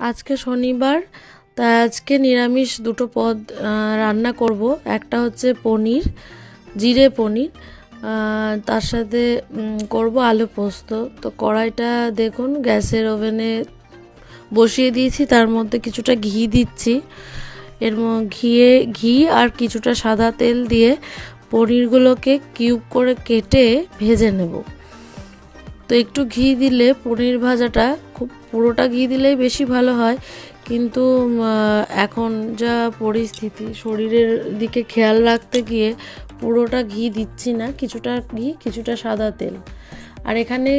আজকে শনিবার, তাই আজকে নিরামিষ দুটো পদ রান্না করব। একটা হচ্ছে পনির, জিরে পনির তার সাথে করব আলু পোস্ত। তো কড়াইটা দেখুন, গ্যাসের ওভেনে বসিয়ে দিয়েছি, তার মধ্যে কিছুটা ঘি দিচ্ছি। এর ঘিয়ে, ঘি আর কিছুটা সাদা তেল দিয়ে পনিরগুলোকে কিউব করে কেটে ভেজে নেব। তো একটু ঘি দিলে পনির ভাজাটা খুব পুরোটা ঘি দিলেই বেশি ভালো হয়। কিন্তু এখন যা পরিস্থিতি, শরীরের দিকে খেয়াল রাখতে গিয়ে পুরোটা ঘি দিচ্ছি না, কিছুটা ঘি, কিছুটা সাদা তেল। আর এখানে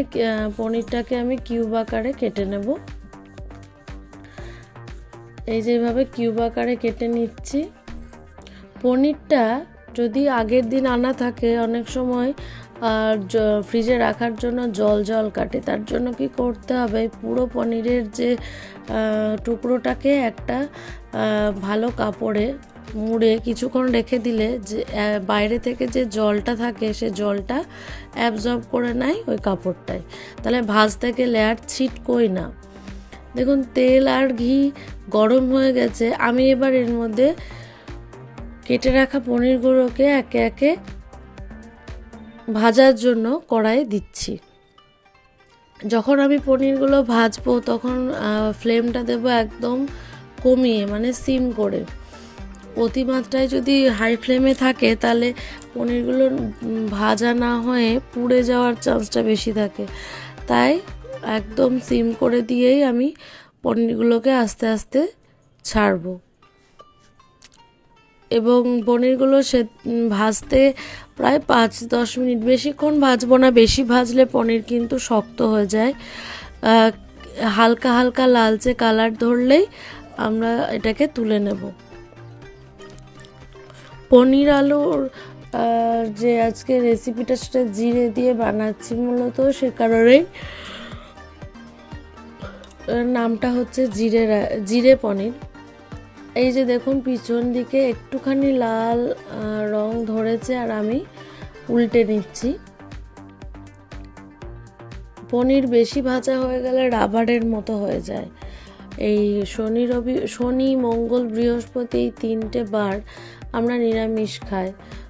পনিরটাকে আমি কিউব আকারে কেটে নেব। এই যেভাবে কিউব আকারে কেটে নিচ্ছি। পনিরটা যদি আগের দিন আনা থাকে, অনেক সময় আর ফ্রিজে রাখার জন্য জল জল কাটে। তার জন্য কি করতে হবে? পুরো পনিরের যে টুকরোটাকে একটা ভালো কাপড়ে মুড়ে কিছুক্ষণ রেখে দিলে যে বাইরে থেকে যে জলটা থাকে, সে জলটা অ্যাবজর্ব করে নেয় ওই কাপড়টায়। তাহলে ভাজতে গেলে আর ছিটকোই না। দেখুন, তেল আর ঘি গরম হয়ে গেছে। আমি এবার এর মধ্যে কেটে রাখা পনিরগুলোকে একে একে ভাজার জন্য কড়াই দিচ্ছি। যখন আমি পনিরগুলো ভাজবো, তখন ফ্লেমটা দেবো একদম কমিয়ে মানে সিম করে। অতিমাত্রায় যদি হাই ফ্লেমে থাকে, তাহলে পনিরগুলো ভাজা না হয়ে পুড়ে যাওয়ার চান্সটা বেশি থাকে। তাই একদম সিম করে দিয়েই আমি পনিরগুলোকে আস্তে আস্তে ছাড়বো। এবং পনিরগুলো সে ভাজতে প্রায় পাঁচ দশ মিনিট। বেশিক্ষণ ভাজবো না, বেশি ভাজলে পনির কিন্তু শক্ত হয়ে যায়। হালকা হালকা লালচে কালার ধরলেই আমরা এটাকে তুলে নেব। পনির আলুর যে আজকে রেসিপিটা সেটা জিরে দিয়ে বানাচ্ছি মূলত সে কারণেই। নামটা হচ্ছে জিরে জিরে পনির। এই যে দেখুন, পিছন দিকে একটুখানি লাল রং ধরেছে আর আমি উল্টে নিচ্ছি। পনির বেশি ভাজা হয়ে গেলে রাবারের মতো হয়ে যায়। এই শনি রবি, শনি, মঙ্গল, বৃহস্পতি এই তিনটে বার আমরা নিরামিষ খাই।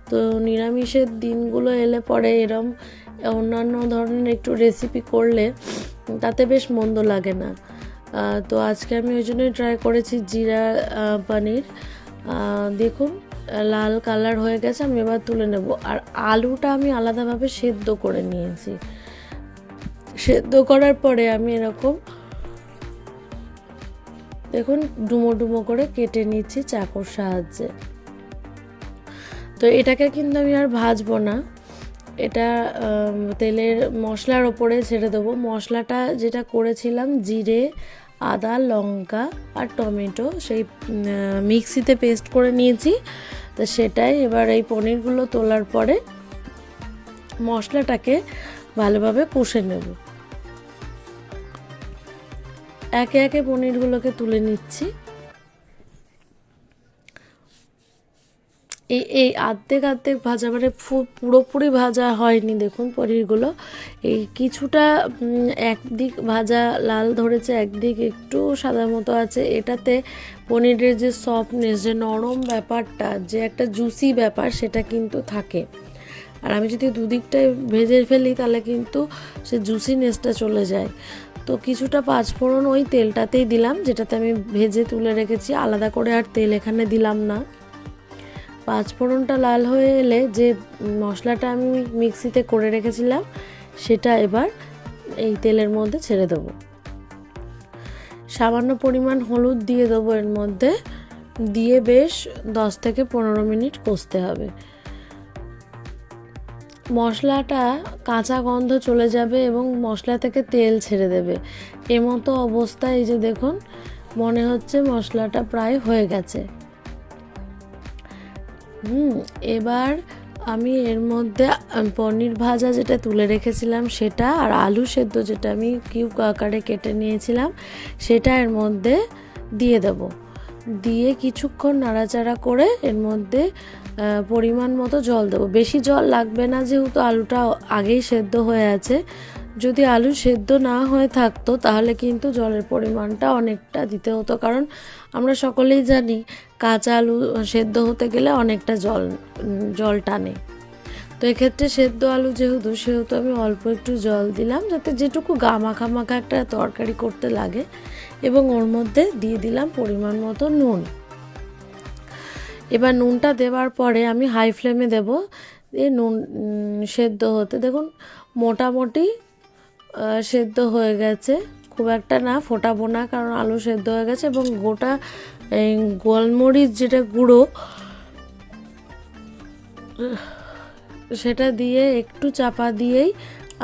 তো নিরামিষের দিনগুলো এলে পরে এরম অন্যান্য ধরনের একটু রেসিপি করলে তাতে বেশ মন্দ লাগে না। তো আজকে আমি ওই জন্যই ট্রাই করেছি জিরা পনির। দেখুন, লাল কালার হয়ে গেছে, আমি এবার তুলে নেব। আর আলুটা আমি আলাদাভাবে সেদ্ধ করে নিয়েছি। সেদ্ধ করার পরে আমি এরকম, দেখুন, ডুমো ডুমো করে কেটে নিচ্ছি চাকুর সাহায্যে। তো এটাকে কিন্তু আমি আর ভাজবো না। এটা তেলের মশলার ওপরে ছেড়ে দেবো। মশলাটা যেটা করেছিলাম, জিরে আদা, লঙ্কা আর টমেটো সেই মিক্সিতে পেস্ট করে নিয়েছি। তো সেটাই এবার এই পনিরগুলো তোলার পরে মশলাটাকে ভালোভাবে কষে নেব। একে একে পনিরগুলোকে তুলে নিচ্ছি। এই এই আর্ধেক আর্ধেক ভাজা মানে পুরোপুরি ভাজা হয়নি, দেখুন পনিরগুলো। এই কিছুটা একদিক ভাজা লাল ধরেছে, একদিক একটু সাদা মতো আছে। এটাতে পনিরের যে সফটনেস যে নরম ব্যাপারটা, যে একটা জুসি ব্যাপার, সেটা কিন্তু থাকে। আর আমি যদি দুদিকটাই ভেজে ফেলি, তাহলে কিন্তু সে জুসিনেসটা চলে যায়। তো কিছুটা পাঁচফোড়ন ওই তেলটাতেই দিলাম, যেটাতে আমি ভেজে তুলে রেখেছি। আলাদা করে আর তেল এখানে দিলাম না। পাঁচফোড়নটা লাল হয়ে এলে যে মশলাটা আমি মিক্সিতে করে রেখেছিলাম, সেটা এবার এই তেলের মধ্যে ছেড়ে দেবো। সামান্য পরিমাণ হলুদ দিয়ে দেবো এর মধ্যে, দিয়ে বেশ দশ থেকে পনেরো মিনিট কষতে হবে। মশলাটা কাঁচা গন্ধ চলে যাবে এবং মশলা থেকে তেল ছেড়ে দেবে। এমতো অবস্থায় এই যে দেখুন, মনে হচ্ছে মশলাটা প্রায় হয়ে গেছে। হুম, এবার আমি এর মধ্যে পনির ভাজা যেটা তুলে রেখেছিলাম সেটা আর আলু সেদ্ধ যেটা আমি কিউব আকারে কেটে নিয়েছিলাম সেটা এর মধ্যে দিয়ে দেব। দিয়ে কিছুক্ষণ নাড়াচাড়া করে এর মধ্যে পরিমাণ মতো জল দেবো। বেশি জল লাগবে না যেহেতু আলুটা আগেই সেদ্ধ হয়ে আছে যদি আলু সেদ্ধ না হয়ে থাকতো, তাহলে কিন্তু জলের পরিমাণটা অনেকটা দিতে হতো। কারণ আমরা সকলেই জানি কাঁচা আলু সেদ্ধ হতে গেলে অনেকটা জল জল টানে। তো এক্ষেত্রে সেদ্ধ আলু যেহেতু, সেহেতু আমি অল্প একটু জল দিলাম যাতে যেটুকু গা মাখা মাখা একটা তরকারি করতে লাগে এবং ওর মধ্যে দিয়ে দিলাম পরিমাণ মতো নুন। এবার নুনটা দেওয়ার পরে আমি হাই ফ্লেমে দেব। দিয়ে নুন সেদ্ধ হতে, দেখুন, মোটামুটি সেদ্ধ হয়ে গেছে। খুব একটা না, ফোটাবো না, কারণ আলু সেদ্ধ হয়ে গেছে এবং গোটা গোলমরিচ যেটা গুঁড়ো, সেটা দিয়ে একটু চাপা দিয়েই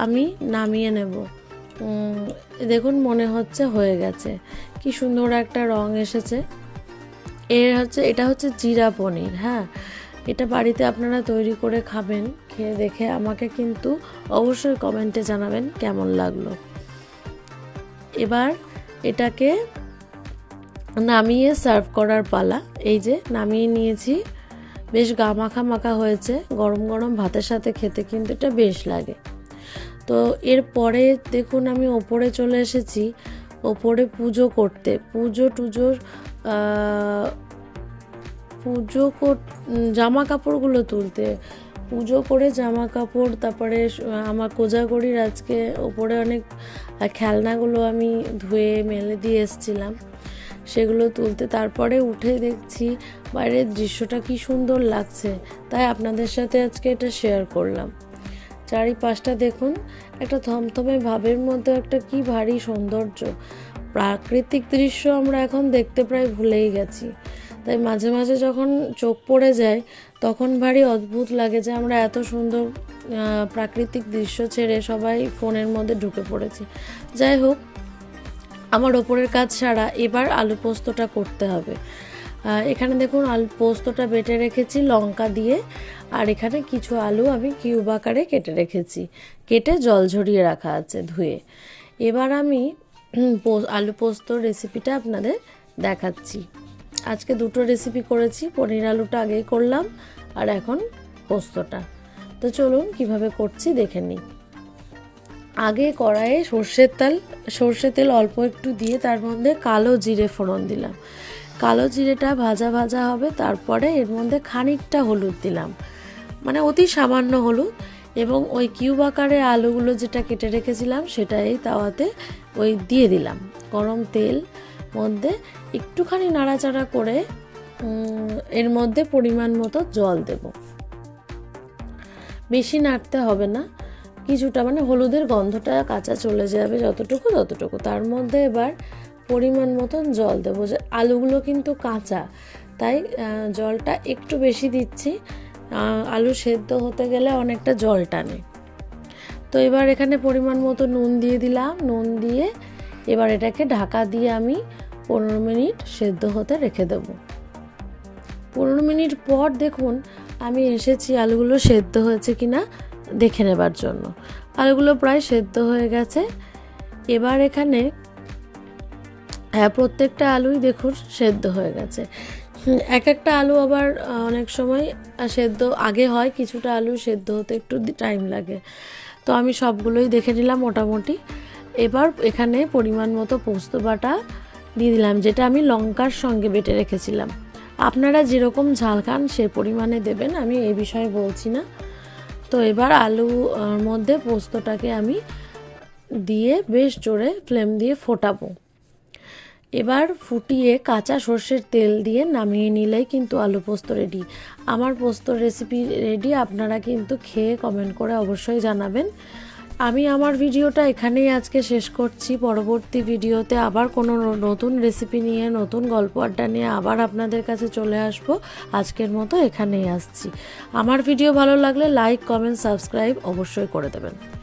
আমি নামিয়ে নেব। দেখুন, মনে হচ্ছে হয়ে গেছে। কি সুন্দর একটা রং এসেছে। এর হচ্ছে, এটা হচ্ছে জিরা পনির হ্যাঁ? এটা বাড়িতে আপনারা তৈরি করে খাবেন, খেয়ে দেখে আমাকে কিন্তু অবশ্যই কমেন্টে জানাবেন কেমন লাগল। এবার এটাকে নামিয়ে সার্ভ করার পালা। এই যে নামিয়ে নিয়েছি, বেশ গা মাখা মাখা হয়েছে, গরম গরম ভাতের সাথে খেতে কিন্তু এটা বেশ লাগে। তো এরপরে দেখুন আমি ওপরে চলে এসেছি, ওপরে পুজো করতে। পুজো টুজোর পুজো জামা কাপড়গুলো তুলতে। পুজো করে জামা কাপড় তারপরে আমার কোজাগরির আজকে ওপরে অনেক খেলনাগুলো আমি ধুয়ে মেলে দিয়ে এসছিলাম। সেগুলো তুলতে, তারপরে উঠে দেখছি বাইরের দৃশ্যটা কি সুন্দর লাগছে। তাই আপনাদের সাথে আজকে এটা শেয়ার করলাম। চারিপাশটা দেখুন, একটা থমথমে ভাবের মধ্যে একটা কি ভারী সৌন্দর্য। প্রাকৃতিক দৃশ্য আমরা এখন দেখতে প্রায় ভুলেই গেছি। তাই মাঝে মাঝে যখন চোখ পড়ে যায়, তখন ভারী অদ্ভুত লাগে যে আমরা এত সুন্দর প্রাকৃতিক দৃশ্য ছেড়ে সবাই ফোনের মধ্যে ঢুকে পড়েছি। যাই হোক, আমার ওপরের কাজ ছাড়া এবার আলু পোস্তটা করতে হবে। এখানে দেখুন আলু পোস্তটা বেটে রেখেছি লঙ্কা দিয়ে, আর এখানে কিছু আলু আমি কিউব আকারে কেটে রেখেছি। কেটে জল ঝরিয়ে রাখা আছে ধুয়ে। এবার আমি আলু পোস্তর রেসিপিটা আপনাদের দেখাচ্ছি। আজকে দুটো রেসিপি করেছি, পনির আলুটা আগেই করলাম, আর এখন পোস্তটা। তো চলুন কীভাবে করছি দেখে নিই। আগে কড়াইয়ে সর্ষের তেল সর্ষের তেল অল্প একটু দিয়ে তার মধ্যে কালো জিরে ফোড়ন দিলাম। কালো জিরেটা ভাজা ভাজা হবে, তারপরে এর মধ্যে খানিকটা হলুদ দিলাম। মানে অতি সামান্য হলুদ, এবং ওই কিউব আকারে আলুগুলো যেটা কেটে রেখেছিলাম সেটা এই তাওয়াতে ওই দিয়ে দিলাম। গরম তেল মধ্যে একটুখানি নাড়াচাড়া করে এর মধ্যে পরিমাণ মতো জল দেব। বেশি নাড়তে হবে না। কিছুটা মানে হলুদের গন্ধটা কাঁচা চলে যাবে যতটুকু ততটুকু। তার মধ্যে এবার পরিমাণ মতন জল দেবো। যে আলুগুলো কিন্তু কাঁচা, তাই জলটা একটু বেশি দিচ্ছি। আলু সেদ্ধ হতে গেলে অনেকটা জল টানে। তো এবার এখানে পরিমাণ মতো নুন দিয়ে দিলাম। নুন দিয়ে এবার এটাকে ঢাকা দিয়ে আমি পনেরো মিনিট সেদ্ধ হতে রেখে দেবো। পনেরো মিনিট পর দেখুন আমি এসেছি আলুগুলো সেদ্ধ হয়েছে কি না দেখে নেবার জন্য। আলুগুলো প্রায় সেদ্ধ হয়ে গেছে। এবার এখানে হ্যাঁ প্রত্যেকটা আলুই দেখুন সেদ্ধ হয়ে গেছে। এক একটা আলু আবার অনেক সময় সেদ্ধ, আগে হয় কিছুটা আলু সেদ্ধ হতে একটু টাইম লাগে। তো আমি সবগুলোই দেখে নিলাম মোটামুটি। এবার এখানে পরিমাণ মতো পোস্ত বাটা দিয়ে দিলাম যেটা আমি লঙ্কার সঙ্গে বেটে রেখেছিলাম। আপনারা যেরকম ঝাল খান সে পরিমাণে দেবেন আমি এই বিষয়ে বলছি না। তো এবার আলু আহ, মধ্যে পোস্তটাকে আমি দিয়ে বেশ জোরে ফ্লেম দিয়ে ফোটাবো। এবার ফুটিয়ে কাঁচা সর্ষের তেল দিয়ে নামিয়ে নিলেই কিন্তু আলু পোস্ত রেডি। আমার পোস্তর রেসিপি রেডি আপনারা কিন্তু খেয়ে কমেন্ট করে অবশ্যই জানাবেন। আমি আমার ভিডিওটা এখানেই আজকে শেষ করছি। পরবর্তী ভিডিওতে আবার কোনো নতুন রেসিপি নিয়ে, নতুন গল্প আড্ডা নিয়ে আবার আপনাদের কাছে চলে আসব। আজকের মতো এখানেই আসছি। আমার ভিডিও ভালো লাগলে লাইক কমেন্ট সাবস্ক্রাইব অবশ্যই করে দেবেন।